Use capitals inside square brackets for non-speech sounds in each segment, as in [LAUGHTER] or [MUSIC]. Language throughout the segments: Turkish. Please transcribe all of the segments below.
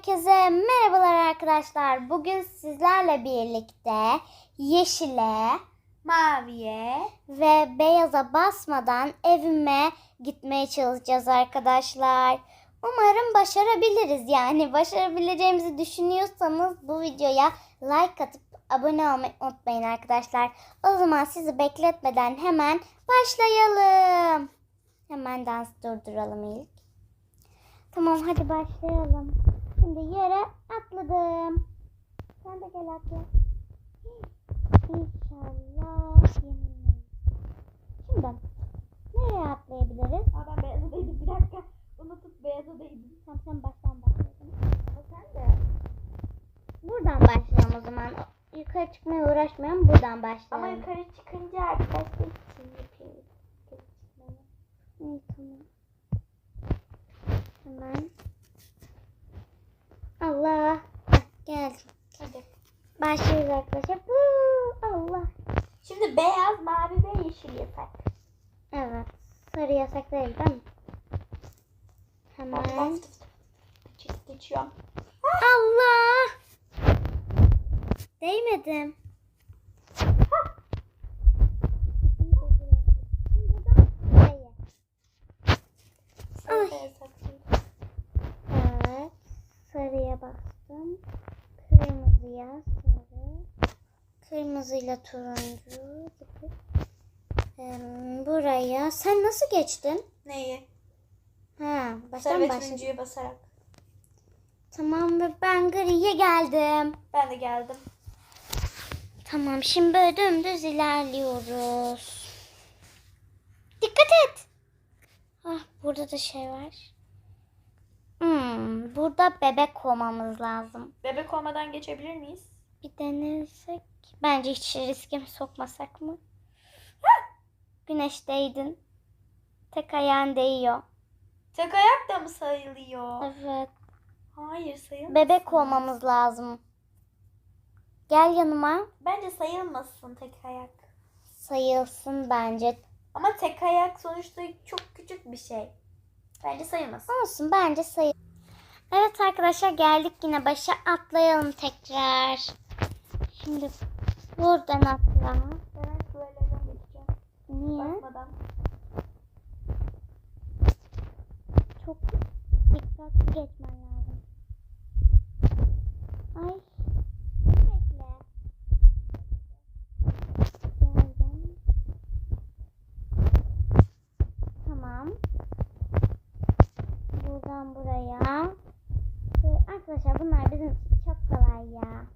Herkese merhabalar arkadaşlar. Bugün sizlerle birlikte yeşile Maviye. ve beyaza basmadan evime gitmeye çalışacağız arkadaşlar. Umarım başarabiliriz. Yani başarabileceğimizi düşünüyorsanız bu videoya like atıp abone olmayı unutmayın arkadaşlar. O zaman sizi bekletmeden hemen başlayalım. Hemen dans durduralım ilk. Tamam hadi başlayalım. Şimdi yere atladım. Sen de gel atla. İnşallah yenilmeyiz. Şimdi nereye atlayabiliriz? Aa ben beyaza değdim bir dakika. Unutup beyaza değdim. Tamam sen baştan başlayalım. Ama sen de. Buradan başlayalım o zaman. Yukarı çıkmaya uğraşmayalım. Buradan Ama başlayalım. yukarı çıkınca arkadaşlar için çıkmayı. İyi tamam. Hemen. Allah. Heh, geldim. Hadi. Başlıyoruz arkadaşlar. Huu, Allah. Şimdi beyaz, mavi ve yeşil yasak. Evet. Sarı yasak değil değil mi? Hemen. tık. Geçip geçiyorum. Allah. Değmedim. Sen Ay. Sarıya bastım. Kırmızıya sarı. Kırmızıyla turuncu. Buraya. Sen nasıl geçtin? Neyi? Ha, Sarı baştan ve başladın. turuncuyu basarak. Tamam ve ben griye geldim. Ben de geldim. Tamam şimdi böyle dümdüz ilerliyoruz. Dikkat et. Ah burada da şey var. Hmm, burada bebek olmamız lazım. Bebek olmadan geçebilir miyiz? Bir denesek. Bence hiç riske mi sokmasak mı? Güneşteydin. Tek ayağın değiyor. Tek ayak da mı sayılıyor? Evet. Hayır sayılmaz. Bebek olmamız lazım. Gel yanıma. Bence sayılmasın tek ayak. Sayılsın bence. Ama tek ayak sonuçta çok küçük bir şey. Bence sayılmasın. Olsun bence sayı. Evet arkadaşlar geldik yine başa atlayalım tekrar. Şimdi buradan atla. Ben sularlardan geçeceğim. Niye? Basmadan. Çok dikkatli geçmen lazım. Ay. Bekle. Geldim. Tamam. Buradan buraya. Ee, arkadaşlar bunlar bizim için çok kolay ya.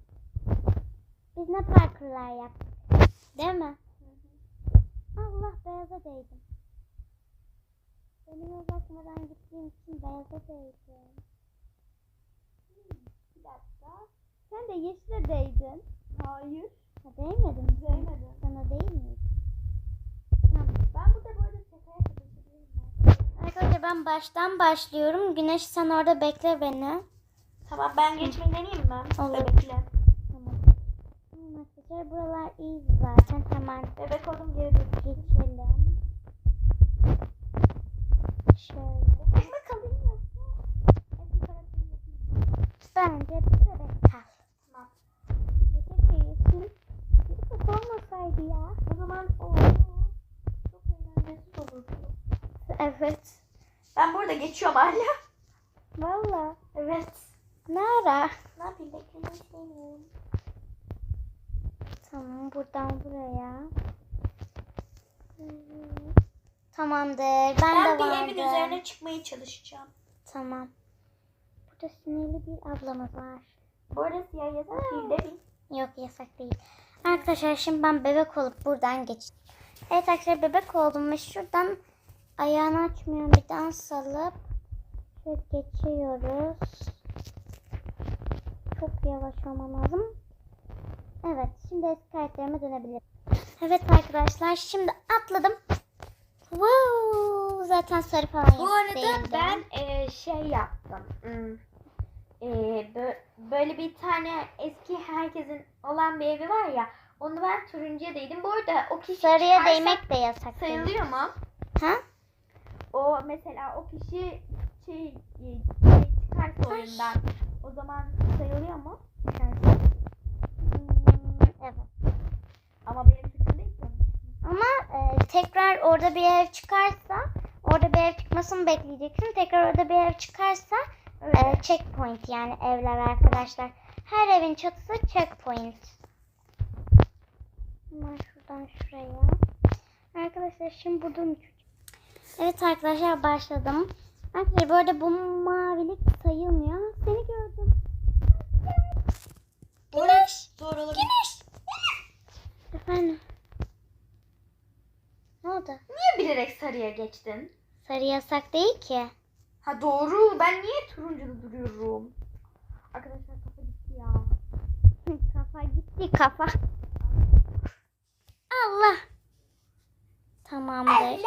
Biz ne parkurlar yaptık. Değil mi? Allah beyaza değdim. Benim uzakmadan gittiğim için beyaza değdim. Bir dakika. Sen de yeşile değdin. Hayır. Ha değmedin. mi? Değmedim. Sana değil mi? Tamam. Ben burada ayak geçebilirim ben. Arkadaşlar ben baştan başlıyorum. Güneş sen orada bekle beni. Tamam ben geçmeyi deneyeyim mi? Olur. Bebekle. Tamam. Arkadaşlar buralar iyi zaten. Hemen Bebek oldum geri geçelim. Şöyle. Bebek kalayım mı? Hep bir. Bence bebek kal. Tamam. Keşke yeşil. Yeşil olmasaydı ya. O zaman o çok eğlenceli olurdu. Evet. Ben burada geçiyorum hala. Valla. Evet. Ne ara? Ne yapayım beklemeyi sevmiyorum. Tamam buradan buraya. Tamamdır. Ben, Ben de bir vardım. evin üzerine çıkmaya çalışacağım. Tamam. Burada sinirli bir ablamız var. Bu arada siyah yasak değil değil mi? Yok yasak değil. Arkadaşlar şimdi ben bebek olup buradan geçtim. Evet arkadaşlar bebek oldum ve şuradan ayağını açmıyorum bir dans alıp şöyle geçiyoruz. Çok yavaş olmam lazım. Evet şimdi eski karakterime dönebilirim. Evet arkadaşlar şimdi atladım. Wow, zaten sarı falan Bu arada değildi. ben e, şey yaptım. Hmm. E, bö- böyle bir tane eski herkesin olan bir evi var ya. Onu ben turuncuya değdim. Bu arada o kişi Sarıya değmek de yasak. sayılıyor mu? Ha? O mesela o kişi şey, e, şey çıkarsa oyundan o zaman sayılıyor mu? Hmm, evet. Ama benim suçum değil ki. Ama e, tekrar orada bir ev çıkarsa orada bir ev çıkmasını bekleyeceksin. Tekrar orada bir ev çıkarsa e, checkpoint yani evler arkadaşlar. Her evin çatısı checkpoint. Hemen şuradan şuraya. Arkadaşlar şimdi buradan. Evet arkadaşlar başladım. Arkadaşlar bu arada bu mavilik sayılmıyor. Seni gördüm. Güneş. Doğru olabilir. Güneş. Efendim. Ne oldu? Niye bilerek sarıya geçtin? Sarı yasak değil ki. Ha doğru. Ben niye turuncuda duruyorum? Arkadaşlar kafa gitti ya. [LAUGHS] kafa gitti kafa. Allah. Tamamdır.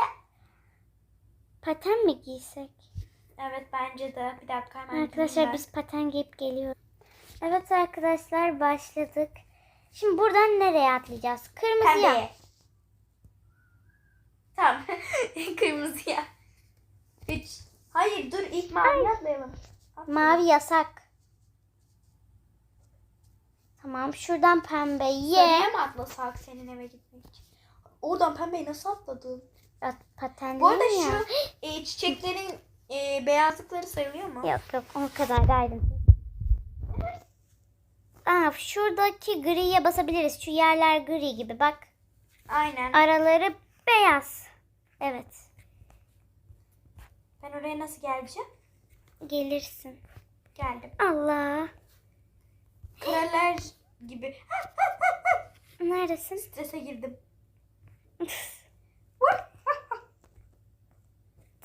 Paten mi giysek? Evet bence de. Bir dakika hemen Arkadaşlar biz paten giyip geliyoruz. Evet arkadaşlar başladık. Şimdi buradan nereye atlayacağız? Kırmızıya. Pembeye. Tamam. [LAUGHS] Kırmızıya. Üç. Hayır dur ilk mavi atlayalım. Mavi yasak. Tamam şuradan pembeye. Sarıya mı atlasak senin eve gitmek için? Oradan pembeye nasıl atladın? At, paten Bu arada ya? şu e, çiçeklerin e, beyazlıkları sayılıyor mu? Yok yok o kadar da ayrıntı. Aa, şuradaki griye basabiliriz. Şu yerler gri gibi bak. Aynen. Araları beyaz. Evet. Ben oraya nasıl geleceğim? Gelirsin. Geldim. Allah. Karaler gibi. Neredesin? Strese girdim. [LAUGHS]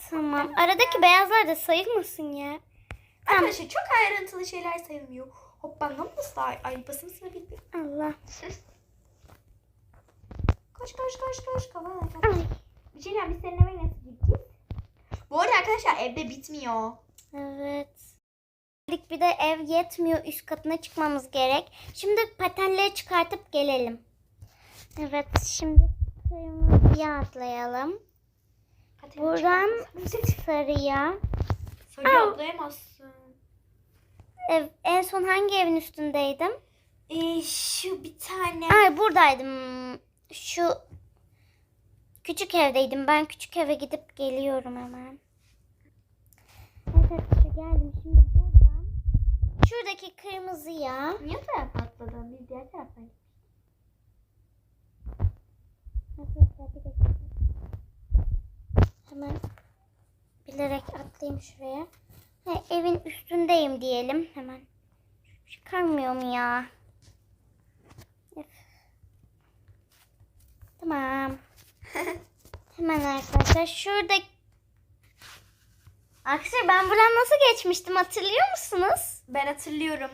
Tamam. Aradaki beyazlar da sayılmasın ya. Tamam. Arkadaşlar çok ayrıntılı şeyler sayılmıyor. Hop ben nasıl ay basımsını bildim. Allah. Koş koş koş koş kovala. Ay. Bir şey diyeceğim, biz senin eve nasıl gideceğiz? Bu arada arkadaşlar evde bitmiyor. Evet. Bir de ev yetmiyor. Üst katına çıkmamız gerek. Şimdi patenleri çıkartıp gelelim. Evet. Şimdi kırmızıya atlayalım. Buradan sarıya. Sarı Au. atlayamazsın. Ev, en son hangi evin üstündeydim? Ee, şu bir tane. Ay buradaydım. Şu küçük evdeydim. Ben küçük eve gidip geliyorum hemen. Evet arkadaşlar geldim. Şimdi buradan şuradaki kırmızıya Niye o tarafa atladın? Biz diğer tarafa. Hemen bilerek atlayayım şuraya. Ha, evin üstündeyim diyelim hemen. Çıkarmıyorum ya. Tamam. [LAUGHS] Hemen arkadaşlar şurada Arkadaşlar ben buradan nasıl geçmiştim hatırlıyor musunuz? Ben hatırlıyorum.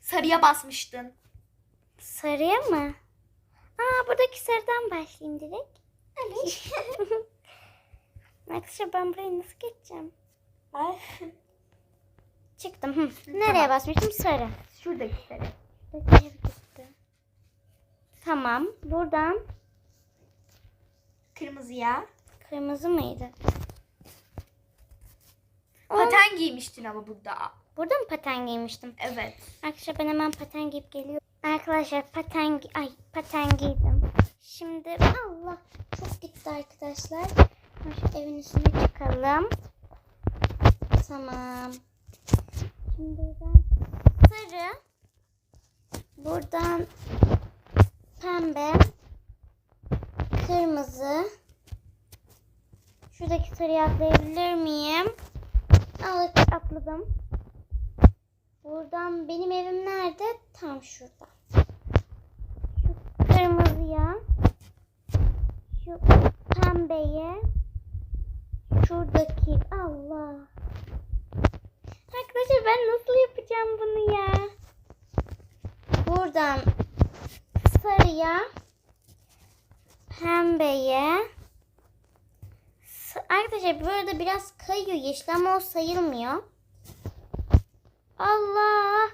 Sarıya basmıştın. Sarıya mı? Aa buradaki sarıdan başlayayım direkt. Arkadaşlar [LAUGHS] ben burayı nasıl geçeceğim? Ay. Çıktım. Hı. Nereye basmıştım? Sarı. Şuradaki sarı. Buradaki ev gitti. Tamam. Buradan Kırmızıya. kırmızı mıydı? Paten giymiştin ama burada. Burada mı paten giymiştim? Evet. Arkadaşlar ben hemen paten giyip geliyorum. Arkadaşlar paten ay paten giydim. Şimdi Allah çok gitti arkadaşlar. Şu evin üstüne çıkalım. Tamam. Şimdi buradan sarı. Buradan pembe. Kırmızı. Şuradaki sarıyı atlayabilir miyim? Evet atladım. Buradan benim evim nerede? Tam şurada. Şu kırmızıya, şu pembeye, şuradaki Allah. Arkadaşlar ben nasıl yapacağım bunu ya? Buradan sarıya, pembeye. Arkadaşlar burada biraz kayıyor yeşil ama o sayılmıyor. Allah!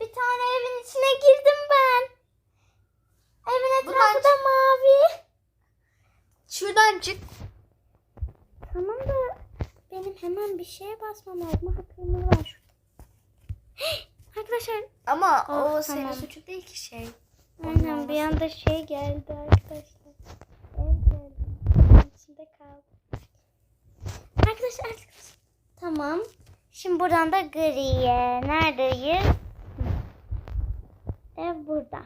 Bir tane evin içine girdim ben. Evin etrafı da mavi. Şuradan çık. Tamam da benim hemen bir şeye basmam lazım. Ha kırmızı var şurada. Arkadaşlar Ama Oh, o tamam. senin suçun değil ki şey. aynen bir anda şey geldi arkadaşlar. Ev geldi. İçinde kaldım. Arkadaşlar arkadaşlar. Tamam. Şimdi buradan da griye. Neredeyiz? Ev burada.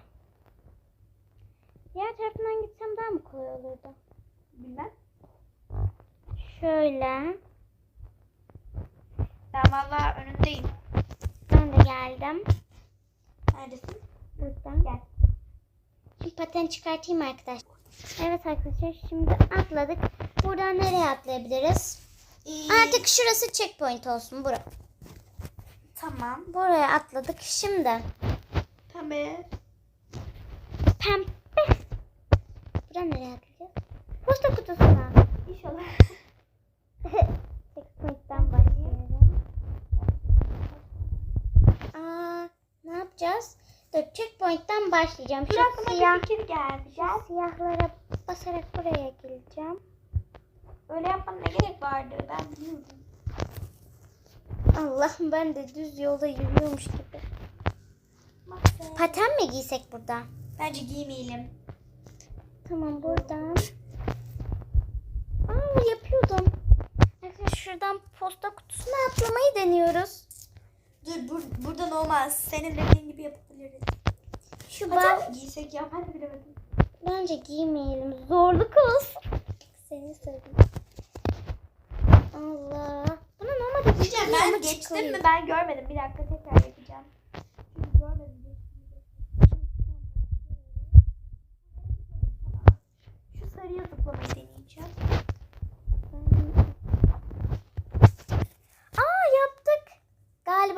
Diğer tarafından gitsem daha mı kolay olurdu? Bilmem. Şöyle. Ben valla önündeyim. Ben de geldim. Neredesin? Buradan. Gel. Şimdi paten çıkartayım arkadaşlar. Evet arkadaşlar şimdi atladık. Buradan nereye atlayabiliriz? Artık şurası checkpoint olsun. Bura. Tamam. Buraya atladık. Şimdi Tamam. pembe. Buradan nereye atlayacağız? Posta kutusuna. İnşallah. Yapacağız? Dur checkpoint'ten başlayacağım. Şu aklıma siyah, bir fikir geldi. şu siyahlara basarak buraya geleceğim. Öyle yapmana ne gerek vardı? Ben biliyordum. Allah'ım ben de düz yolda yürüyormuş gibi. Masa. Paten mi giysek burada? Bence giymeyelim. Tamam buradan. Aa yapıyordum. Arkadaşlar şuradan posta kutusuna atlamayı deniyoruz. Dur bur buradan olmaz. Senin dediğin gibi yapabiliriz. Şu bak mi giysek ya ben de bilemedim. bence giymeyelim. Zorluk olsun. Seni sevdim. Allah. Buna normalde Diyeceğim ben geçtim çıkıyor. mi ben görmedim. Bir dakika tekrar yapacağım. Çünkü görmedim. Şu sarıya zıplamayı deneyeceğim. Aa yaptık.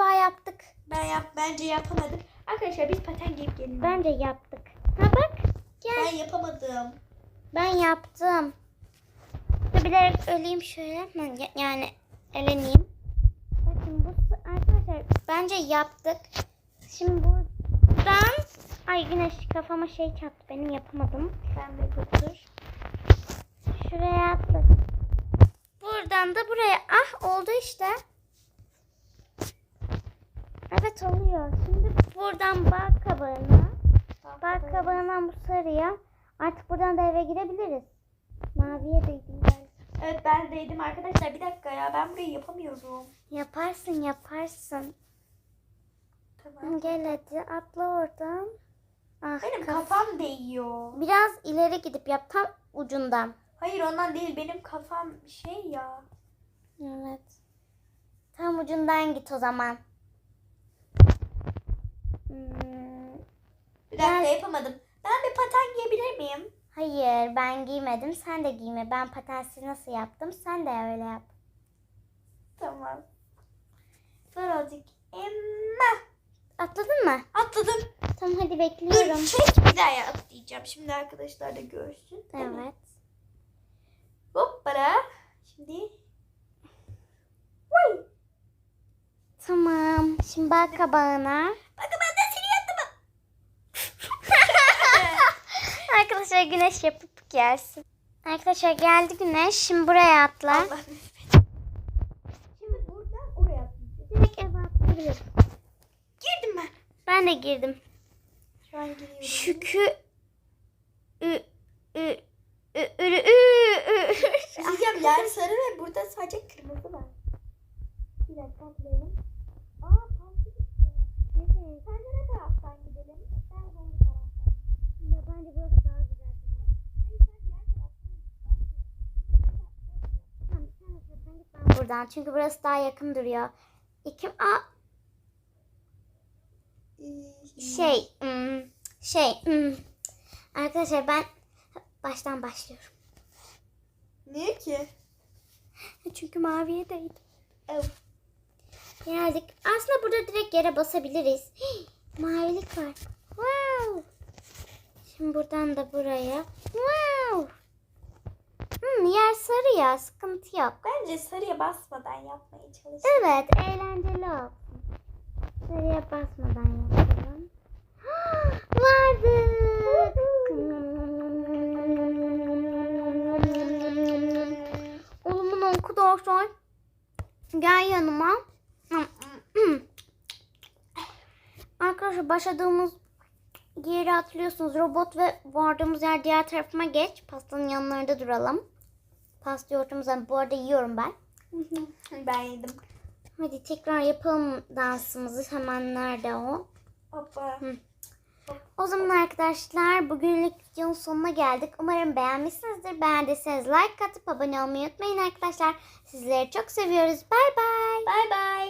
Galiba yaptık. Ben yap bence yapamadım. Arkadaşlar biz paten giyip gelelim. Bence yaptık. Ha bak. Gel. ben yapamadım. Ben yaptım. Dur bilerek öleyim şöyle. Ben Yani eleneyim. Bakın bu arkadaşlar bence yaptık. Şimdi buradan ay güneş kafama şey çarptı benim yapamadım. Ben de dur. Şuraya atladım. Buradan da buraya. Ah oldu işte. Evet oluyor. Şimdi buradan bal kabağına. Bal kabağından bu sarıya. Artık buradan da eve girebiliriz. Maviye değdim ben. Evet ben deydim arkadaşlar. Bir dakika ya ben burayı yapamıyorum. Yaparsın yaparsın. Tamam. Gel hadi atla oradan. Ah, Benim kaf- kafam değiyor. Biraz ileri gidip yap tam ucundan. Hayır ondan değil. Benim kafam şey ya. Evet. Tam ucundan git o zaman. Bir dakika Ben- yapamadım. Ben bir paten giyebilir miyim? hayır ben giymedim. Sen de giyme. Ben patensiz nasıl yaptım? Sen de öyle yap. Tamam. Azıcık. Emma. Atladın mı? Atladım. Tamam hadi Dur bekliyorum. çek bir daha atlayacağım. Şimdi arkadaşlar da görsün. Tamam. Evet. Hoppara. Şimdi. Vay. Tamam. Şimdi bak kabağına. Bakın ben de seni yattım. Arkadaşlar güneş yapıp gelsin. Arkadaşlar geldi güneş. Şimdi buraya atla. Allah Şimdi buradan oraya atlayacağım. Direkt eve atlayabiliriz. Girdim ben. Ben de girdim. Şu an giriyorum. Şükü ü ü ü ürü ü ü. Diyeceğim yer sarı ve burada sadece kırmızı var. Bir dakika atlayalım. Aa parti bitti. Evet. Sen de ne taraftan gidelim? Ben de bu taraftan. Ya bence burası daha güzel. Hayır sen diğer taraftan Tamam sen de sen git ben buradan. Çünkü burası daha yakın duruyor. İki a şey şey. Arkadaşlar ben baştan başlıyorum. Niye ki? Çünkü maviye değdim. Evet. Geldik. Aslında burada direkt yere basabiliriz. Hii, mavilik var. Wow. Şimdi buradan da buraya. Wow. Hmm, yer sarı ya. Sıkıntı yok. Bence sarıya basmadan yapmaya çalış. Evet. Eğlenceli olsun. Sarıya basmadan yapalım. [GASPS] Vardı. Oğlumun arkadaşlar. Gel yanıma. [CLEARS THROAT] Arkadaşlar başladığımız yeri hatırlıyorsunuz. Robot ve vardığımız yer diğer tarafıma geç. Pastanın yanlarında duralım. Pasta yoğurtumuzdan bu arada yiyorum ben. ben yedim. Hadi tekrar yapalım dansımızı. Hemen nerede o? Hoppa. O zaman arkadaşlar bugünlük videonun sonuna geldik. Umarım beğenmişsinizdir. Beğendiyseniz like atıp abone olmayı unutmayın arkadaşlar. Sizleri çok seviyoruz. Bay bay. Bay bay.